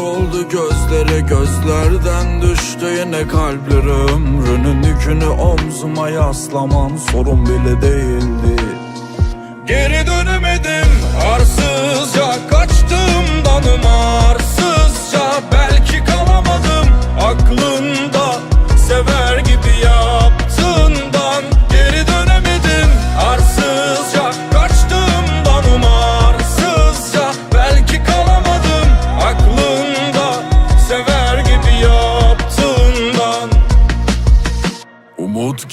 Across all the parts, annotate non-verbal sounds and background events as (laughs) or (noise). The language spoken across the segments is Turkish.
doldu gözlere gözlerden düştü yine kalpleri. Ömrünün yükünü omzuma yaslaman sorun bile değildi. Geri dönemedim arsızca kaçtığımdan umarsızca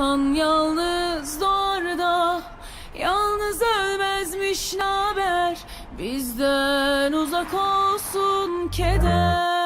İnsan yalnız doğar Yalnız ölmezmiş naber Bizden uzak olsun keder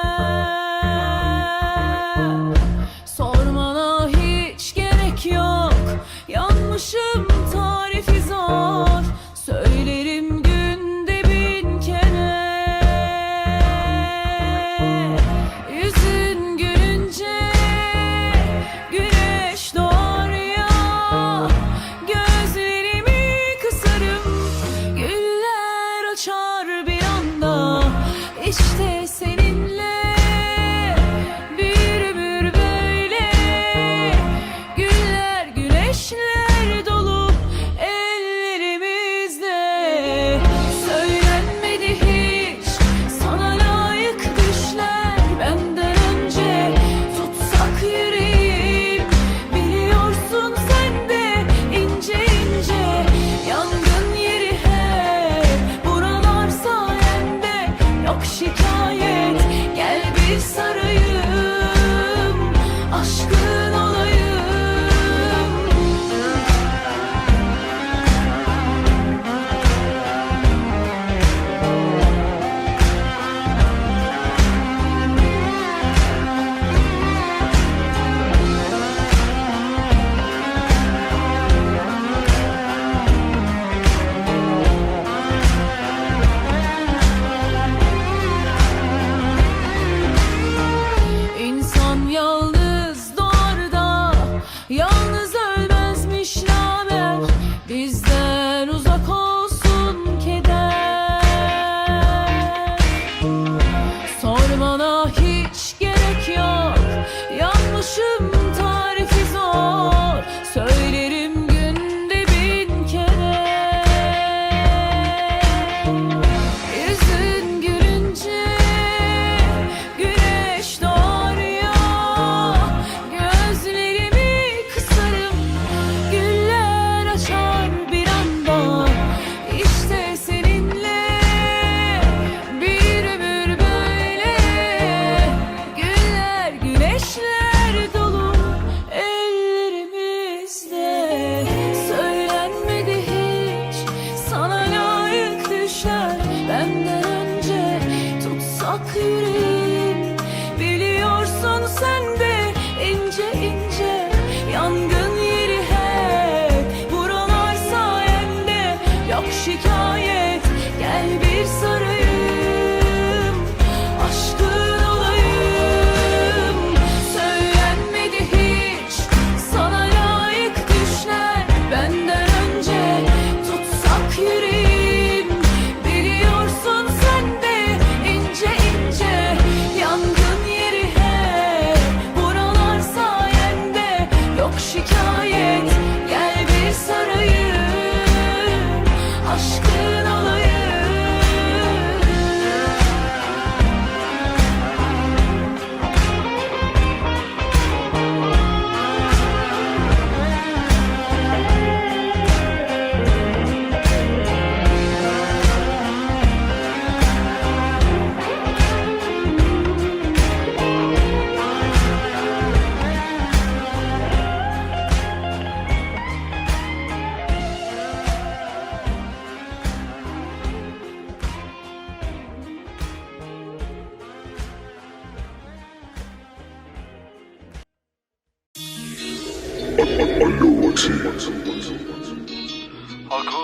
Ako.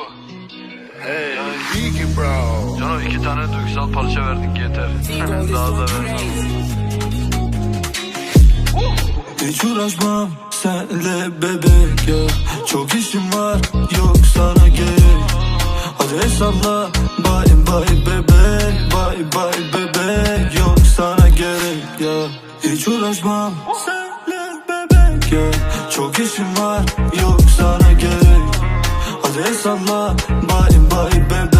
Hey, Biggie bro. Cano iki tane duygusal parça verdik yeter. (laughs) Daha da ver. Hiç uğraşmam senle bebek ya Çok işim var yok sana gerek Hadi hesapla bye bye bebek Bye bye bebek yok sana gerek ya Hiç uğraşmam senle ya Çok işim var yok sana gerek. Hadi hesapla bye bye bebek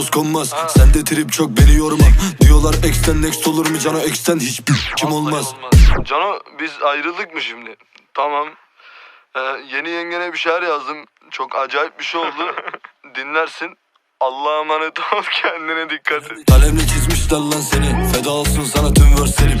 toz konmaz Sende trip çok beni yorma Diyorlar ex'ten next olur mu cana ex'ten hiçbir kim olmaz Cano biz ayrıldık mı şimdi? Tamam. Ee, yeni yengene bir şeyler yazdım. Çok acayip bir şey oldu. (laughs) Dinlersin. Allah'a emanet ol (laughs) kendine dikkat et. Kalemle çizmişler lan seni Feda olsun sana tüm verslerim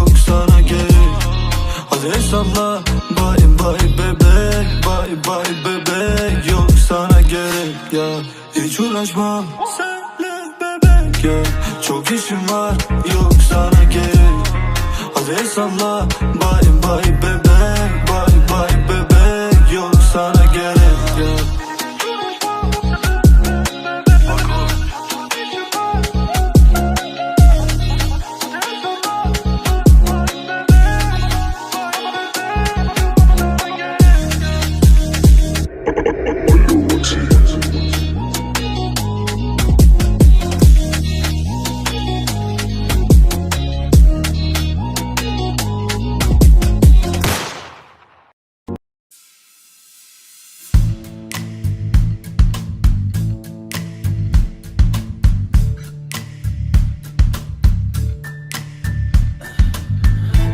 Hesapla bye bye bebek Bye bye bebek yok sana gerek ya. Hiç uğraşmam senle bebek ya. Çok işim var. Yok sana gerek. Hadi hesapla bye bye bebek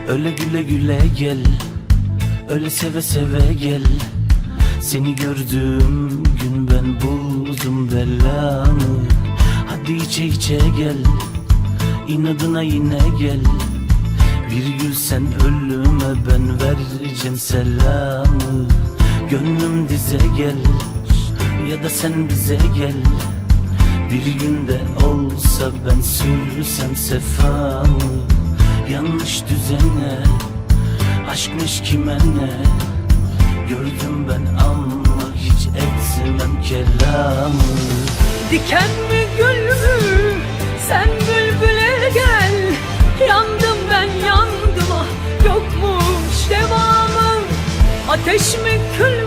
Öyle güle güle gel Öyle seve seve gel. Seni gördüğüm gün ben buldum belamı Hadi içe içe gel İnadına yine gel. Bir gül sen ölüme ben vereceğim selamı. Gönlüm dize gel Ya da sen bize gel. Bir günde olsa ben sürsem sefamı Yanlış düzene Aşkmış kime ne Gördüm ben ama hiç etmem kelamı Diken mi gül mü? Sen bülbüle gel Yandım ben yandım ah Yokmuş devamı Ateş mi kül mü?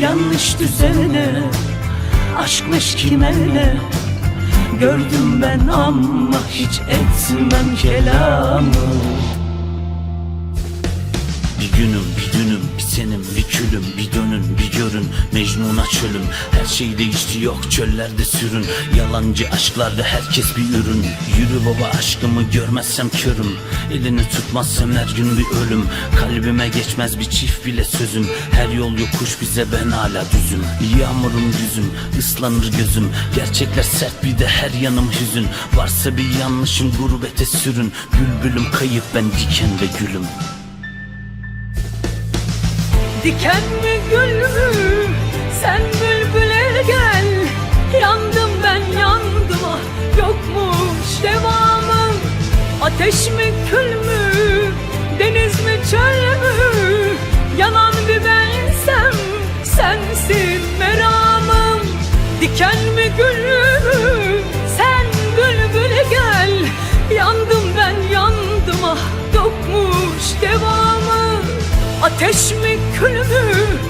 Yanlış düzene Aşkmış kime ne Gördüm ben ama hiç etmem kelamı Bir günüm bir dünüm bir senim bir külüm Bir dönün bir görün. Mecnun'a çölüm Her şey değişti yok çöllerde sürün. Yalancı aşklarda herkes bir ürün. Yürü baba aşkımı görmezsem körüm. Elini tutmazsam her gün bir ölüm. Kalbime geçmez bir çift bile sözüm. Her yol yokuş bize ben hala düzüm. Yağmurum düzüm ıslanır gözüm. Gerçekler sert bir de her yanım hüzün. Varsa bir yanlışım gurbete sürün. Bülbülüm kayıp ben diken ve gülüm Diken mi gül mü sen bülbüle gel. Yandım ben yandım ah. Yokmuş devamı. Ateş mi kül mü? Deniz mi çöl mü? Yanan bir bensem sensin meramım. Diken mi gül mü Ateş mi kül